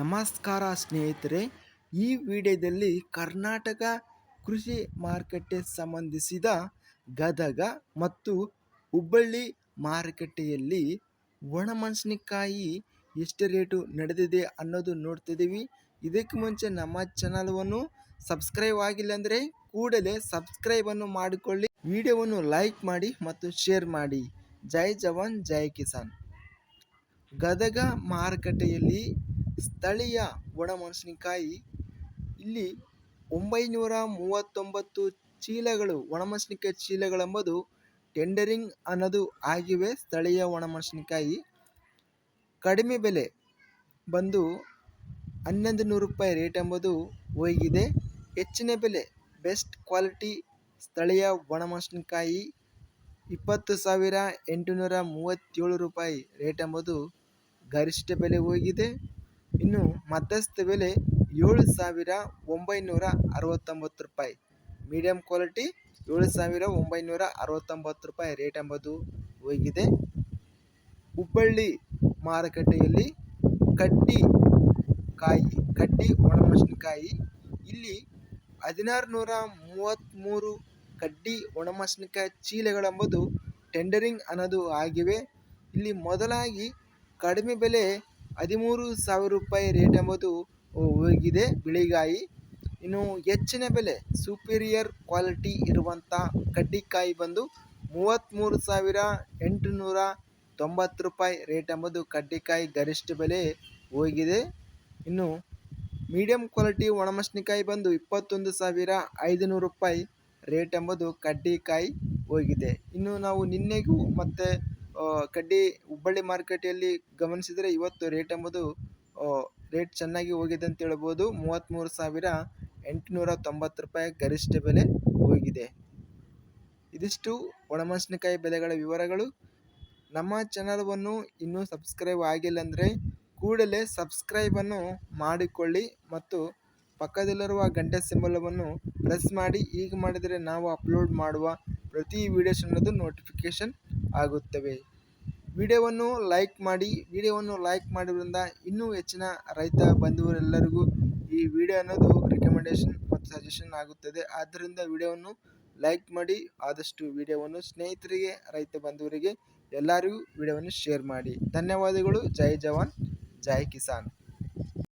ನಮಸ್ಕಾರ ಸ್ನೇಹಿತರೆ, ಈ ವಿಡಿಯೋದಲ್ಲಿ ಕರ್ನಾಟಕ ಕೃಷಿ ಮಾರುಕಟ್ಟೆ ಸಂಬಂಧಿಸಿದ ಗದಗ ಮತ್ತು ಹುಬ್ಬಳ್ಳಿ ಮಾರುಕಟ್ಟೆಯಲ್ಲಿ ಒಣಮೆಣಸಿನಕಾಯಿ ಎಷ್ಟು ರೇಟು ನಡೆದಿದೆ ಅನ್ನೋದು ನೋಡ್ತಿದ್ದೀವಿ. ಇದಕ್ಕೆ ಮುಂಚೆ ನಮ್ಮ ಚಾನಲ್ವನ್ನು ಸಬ್ಸ್ಕ್ರೈಬ್ ಆಗಿಲ್ಲ ಅಂದರೆ ಕೂಡಲೇ ಸಬ್ಸ್ಕ್ರೈಬನ್ನು ಮಾಡಿಕೊಳ್ಳಿ. ವಿಡಿಯೋವನ್ನು ಲೈಕ್ ಮಾಡಿ ಮತ್ತು ಶೇರ್ ಮಾಡಿ. ಜೈ ಜವಾನ್, ಜೈ ಕಿಸಾನ್. ಗದಗ ಮಾರುಕಟ್ಟೆಯಲ್ಲಿ ಸ್ಥಳೀಯ ಒಣಮೆಣಸಿನಕಾಯಿ. ಇಲ್ಲಿ ಒಂಬೈನೂರ ಮೂವತ್ತೊಂಬತ್ತು ಚೀಲಗಳು, ಒಣಮೆಣಸಿನಕಾಯಿ ಚೀಲಗಳೆಂಬುದು ಟೆಂಡರಿಂಗ್ ಅನ್ನೋದು ಆಗಿವೆ. ಸ್ಥಳೀಯ ಒಣಮೆಣಸಿನಕಾಯಿ ಕಡಿಮೆ ಬೆಲೆ ಬಂದು ಹನ್ನೊಂದು ನೂರು ರೂಪಾಯಿ ರೇಟ್ ಎಂಬುದು ಹೋಗಿದೆ. ಹೆಚ್ಚಿನ ಬೆಲೆ, ಬೆಸ್ಟ್ ಕ್ವಾಲಿಟಿ ಸ್ಥಳೀಯ ಒಣಮೆಣಸಿನಕಾಯಿ ಇಪ್ಪತ್ತು ಸಾವಿರ ಎಂಟುನೂರ ಮೂವತ್ತೇಳು ರೂಪಾಯಿ ರೇಟ್ ಎಂಬುದು ಗರಿಷ್ಠ ಬೆಲೆ ಹೋಗಿದೆ. ಇನ್ನು ಮಧ್ಯಸ್ಥ ಬೆಲೆ ಏಳು ಸಾವಿರ ಒಂಬೈನೂರ ಅರವತ್ತೊಂಬತ್ತು ರೂಪಾಯಿ. ಮೀಡಿಯಂ ಕ್ವಾಲಿಟಿ ಏಳು ಸಾವಿರ ಒಂಬೈನೂರ ಅರವತ್ತೊಂಬತ್ತು ರೂಪಾಯಿ ರೇಟ್ ಎಂಬುದು ಹೋಗಿದೆ. ಹುಬ್ಬಳ್ಳಿ ಮಾರುಕಟ್ಟೆಯಲ್ಲಿ ಕಡ್ಡಿ ಕಾಯಿ ಕಡ್ಡಿ ಒಣಮೆಣಸಿನಕಾಯಿ. ಇಲ್ಲಿ ಹದಿನಾರು ನೂರ ಮೂವತ್ತ್ಮೂರು ಕಡ್ಡಿ ಒಣಮೆಣಸಿನಕಾಯಿ ಚೀಲಗಳೆಂಬುದು ಟೆಂಡರಿಂಗ್ ಅನ್ನೋದು ಆಗಿವೆ. ಇಲ್ಲಿ ಮೊದಲಾಗಿ ಕಡಿಮೆ ಬೆಲೆ ಹದಿಮೂರು ಸಾವಿರ ರೂಪಾಯಿ ರೇಟ್ ಎಂಬುದು ಹೋಗಿದೆ. ಬಿಳಿಗಾಯಿ. ಇನ್ನು ಹೆಚ್ಚಿನ ಬೆಲೆ ಸುಪೀರಿಯರ್ ಕ್ವಾಲಿಟಿ ಇರುವಂಥ ಕಡ್ಡಿಕಾಯಿ ಬಂದು ಮೂವತ್ತ್ಮೂರು ಸಾವಿರ ಎಂಟುನೂರ ತೊಂಬತ್ತು ರೂಪಾಯಿ ರೇಟ್ ಎಂಬುದು ಕಡ್ಡಿಕಾಯಿ ಗರಿಷ್ಠ ಬೆಲೆ ಹೋಗಿದೆ. ಇನ್ನು ಮೀಡಿಯಂ ಕ್ವಾಲಿಟಿ ಒಣಮೆಣಸಿನಕಾಯಿ ಬಂದು ಇಪ್ಪತ್ತೊಂದು ಸಾವಿರ ಐದುನೂರು ರೂಪಾಯಿ ರೇಟ್ ಎಂಬುದು ಕಡ್ಡಿಕಾಯಿ ಹೋಗಿದೆ. ಇನ್ನು ನಾವು ನಿನ್ನೆಗೂ ಮತ್ತು ಕಡ್ಡಿ ಹುಬ್ಬಳ್ಳಿ ಮಾರುಕಟ್ಟೆಯಲ್ಲಿ ಗಮನಿಸಿದರೆ ಇವತ್ತು ರೇಟ್ ಎಂಬುದು ರೇಟ್ ಚೆನ್ನಾಗಿ ಹೋಗಿದೆ ಅಂತ ಹೇಳ್ಬೋದು. ಮೂವತ್ತ್ಮೂರು ಸಾವಿರ ಎಂಟುನೂರ ತೊಂಬತ್ತು ರೂಪಾಯಿ ಗರಿಷ್ಠ ಬೆಲೆ ಹೋಗಿದೆ. ಇದಿಷ್ಟು ಒಣಮೆಣಸಿನಕಾಯಿ ಬೆಲೆಗಳ ವಿವರಗಳು. ನಮ್ಮ ಚಾನಲವನ್ನು ಇನ್ನೂ ಸಬ್ಸ್ಕ್ರೈಬ್ ಆಗಿಲ್ಲ ಅಂದರೆ ಕೂಡಲೇ ಸಬ್ಸ್ಕ್ರೈಬನ್ನು ಮಾಡಿಕೊಳ್ಳಿ ಮತ್ತು ಪಕ್ಕದಲ್ಲಿರುವ ಗಂಟೆ ಸಿಂಬಲವನ್ನು ಪ್ರೆಸ್ ಮಾಡಿ. ಈಗ ಮಾಡಿದರೆ ನಾವು ಅಪ್ಲೋಡ್ ಮಾಡುವ ಪ್ರತಿ ವೀಡಿಯೋಸ್ ಅನ್ನೋದು ನೋಟಿಫಿಕೇಷನ್ ಆಗುತ್ತವೆ. ವಿಡಿಯೋವನ್ನು ಲೈಕ್ ಮಾಡಿ, ವಿಡಿಯೋವನ್ನು ಲೈಕ್ ಮಾಡೋದ್ರಿಂದ ಇನ್ನೂ ಹೆಚ್ಚಿನ ರೈತ ಬಂಧುವರೆಲ್ಲರಿಗೂ ಈ ವಿಡಿಯೋ ಅನ್ನೋದು ರೆಕಮೆಂಡೇಶನ್ ಮತ್ತು ಸಜೆಷನ್ ಆಗುತ್ತದೆ. ಆದ್ದರಿಂದ ವಿಡಿಯೋವನ್ನು ಲೈಕ್ ಮಾಡಿ, ಆದಷ್ಟು ವಿಡಿಯೋವನ್ನು ಸ್ನೇಹಿತರಿಗೆ, ರೈತ ಬಂಧುವರಿಗೆ ಎಲ್ಲರಿಗೂ ವಿಡಿಯೋವನ್ನು ಶೇರ್ ಮಾಡಿ. ಧನ್ಯವಾದಗಳು. ಜೈ ಜವಾನ್. ಜೈ ಕಿಸಾನ್.